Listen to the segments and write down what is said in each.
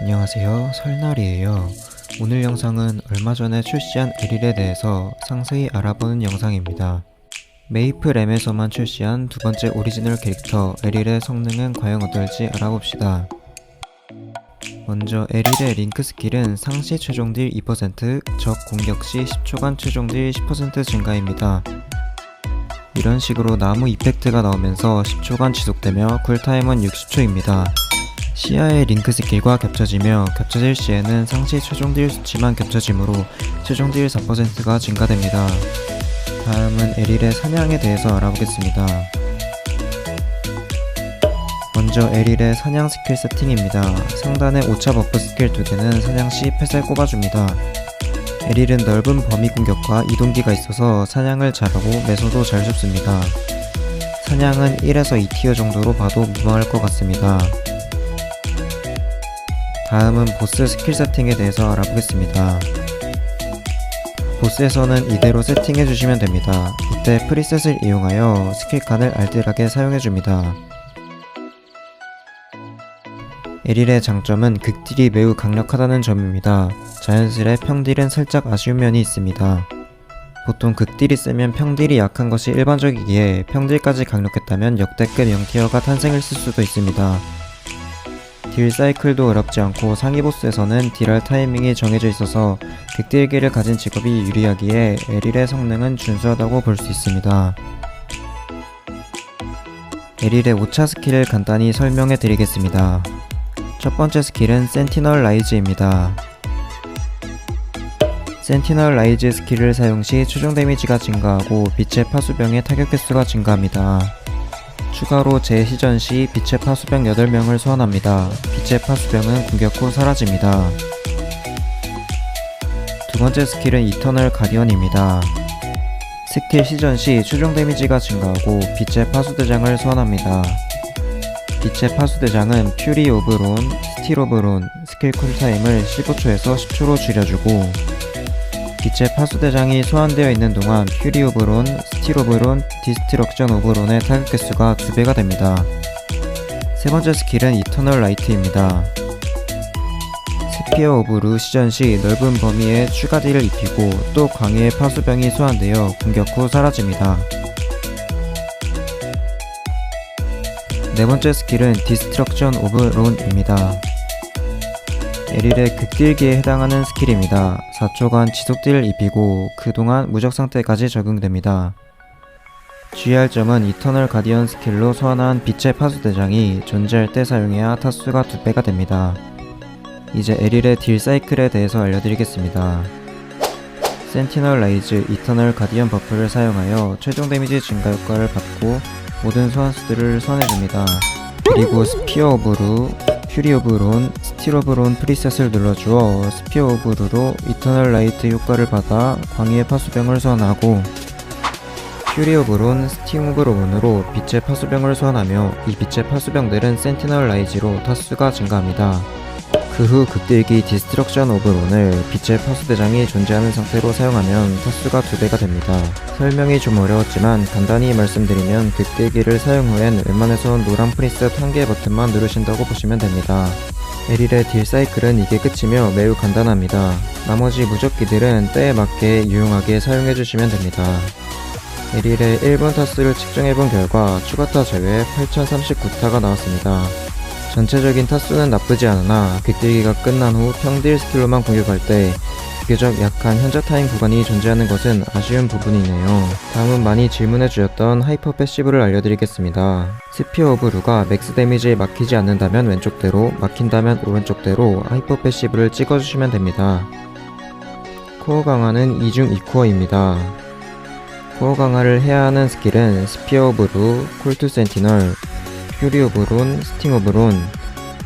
안녕하세요. 설날이에요. 오늘 영상은 얼마 전에 출시한 에릴에 대해서 상세히 알아보는 영상입니다. 메이플 M에서만 출시한 두 번째 오리지널 캐릭터 에릴의 성능은 과연 어떨지 알아봅시다. 먼저 에릴의 링크 스킬은 상시 최종 딜 2%, 적 공격 시 10초간 최종 딜 10% 증가입니다. 이런 식으로 나무 이펙트가 나오면서 10초간 지속되며 쿨타임은 60초입니다. 시야의 링크 스킬과 겹쳐지며 겹쳐질 시에는 상시 최종 딜 수치만 겹쳐지므로 최종 딜 4%가 증가됩니다. 다음은 에릴의 사냥에 대해서 알아보겠습니다. 먼저 에릴의 사냥 스킬 세팅입니다. 상단의 오차 버프 스킬 두 개는 사냥 시 펫을 꼽아줍니다. 에릴은 넓은 범위 공격과 이동기가 있어서 사냥을 잘하고 매소도 잘 줍습니다. 사냥은 1에서 2티어 정도로 봐도 무방할 것 같습니다. 다음은 보스 스킬 세팅에 대해서 알아보겠습니다. 보스에서는 이대로 세팅해 주시면 됩니다. 이때 프리셋을 이용하여 스킬 칸을 알뜰하게 사용해 줍니다. 에릴의 장점은 극딜이 매우 강력하다는 점입니다. 자연스레 평딜은 살짝 아쉬운 면이 있습니다. 보통 극딜이 세면 평딜이 약한 것이 일반적이기에 평딜까지 강력했다면 역대급 0티어가 탄생했을 수도 있습니다. 딜 사이클도 어렵지 않고 상위 보스에서는 딜할 타이밍이 정해져 있어서 극딜기를 가진 직업이 유리하기에 에릴의 성능은 준수하다고 볼 수 있습니다. 에릴의 5차 스킬을 간단히 설명해 드리겠습니다. 첫 번째 스킬은 센티널 라이즈입니다. 센티널 라이즈 스킬을 사용 시 최종 데미지가 증가하고 빛의 파수병의 타격 횟수가 증가합니다. 추가로 재시전 시 빛의 파수병 8명을 소환합니다. 빛의 파수병은 공격 후 사라집니다. 두 번째 스킬은 이터널 가디언입니다. 스킬 시전 시 최종 데미지가 증가하고 빛의 파수대장을 소환합니다. 빛의 파수대장은 퓨리 오브 론, 스틸 오브 론, 스킬 쿨타임을 15초에서 10초로 줄여주고 빛의 파수대장이 소환되어 있는 동안 퓨리 오브 론, 스틸 오브 론, 디스트럭션 오브 론의 타격 개수가 2배가 됩니다. 세 번째 스킬은 이터널 라이트입니다. 스피어 오브 루 시전 시 넓은 범위에 추가 딜을 입히고 또 광해의 파수병이 소환되어 공격 후 사라집니다. 네 번째 스킬은 디스트럭션 오브 론입니다. 에릴의 극딜기에 해당하는 스킬입니다. 4초간 지속딜을 입히고 그동안 무적 상태까지 적용됩니다. 주의할 점은 이터널 가디언 스킬로 소환한 빛의 파수대장이 존재할 때 사용해야 타수가 2배가 됩니다. 이제 에릴의 딜 사이클에 대해서 알려드리겠습니다. 센티널 라이즈 이터널 가디언 버프를 사용하여 최종 데미지 증가 효과를 받고 모든 소환수들을 소환해줍니다. 그리고 스피어 오브 루, 퓨리 오브 론, 스틸 오브 론 프리셋을 눌러주어 스피어 오브 루로 이터널 라이트 효과를 받아 광희의 파수병을 소환하고 퓨리 오브 론, 스팅 오브 론으로 빛의 파수병을 소환하며 이 빛의 파수병들은 센티널 라이즈로 타수가 증가합니다. 그 후 극딜기 디스트럭션 오브 론을 빛의 파수대장이 존재하는 상태로 사용하면 타수가 2배가 됩니다. 설명이 좀 어려웠지만 간단히 말씀드리면 극딜기를 사용 후엔 웬만해선 노란 프리셋 한 개의 버튼만 누르신다고 보시면 됩니다. 에릴의 딜 사이클은 이게 끝이며 매우 간단합니다. 나머지 무적기들은 때에 맞게 유용하게 사용해 주시면 됩니다. 에릴의 1번 타수를 측정해본 결과 추가타 제외 8039타가 나왔습니다. 전체적인 타수는 나쁘지 않으나 극딜기가 끝난 후 평딜 스킬로만 공격할 때 비교적 약한 현자 타임 구간이 존재하는 것은 아쉬운 부분이네요. 다음은 많이 질문해 주셨던 하이퍼 패시브를 알려드리겠습니다. 스피어 오브 루가 맥스 데미지에 막히지 않는다면 왼쪽대로, 막힌다면 오른쪽대로 하이퍼 패시브를 찍어주시면 됩니다. 코어 강화는 2중 2코어입니다. 코어 강화를 해야 하는 스킬은 스피어 오브 루, 콜투 센티널, 퓨리 오브 론, 스팅 오브 론,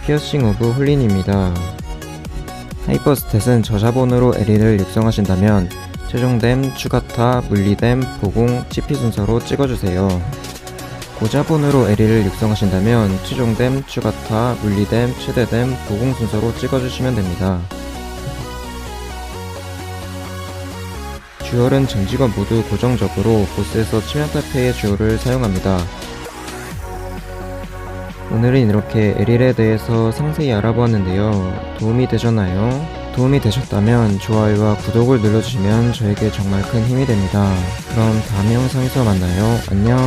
피어싱 오브 홀린입니다. 하이퍼 스탯은 저자본으로 에리를 육성하신다면 최종댐, 추가타, 물리댐, 보공, CP 순서로 찍어주세요. 고자본으로 에리를 육성하신다면 최종댐, 추가타, 물리댐, 최대댐, 보공 순서로 찍어주시면 됩니다. 듀얼은 전 직업 모두 고정적으로 보스에서 치명타 페이의 듀얼을 사용합니다. 오늘은 이렇게 에릴에 대해서 상세히 알아보았는데요. 도움이 되셨나요? 도움이 되셨다면 좋아요와 구독을 눌러주시면 저에게 정말 큰 힘이 됩니다. 그럼 다음 영상에서 만나요. 안녕.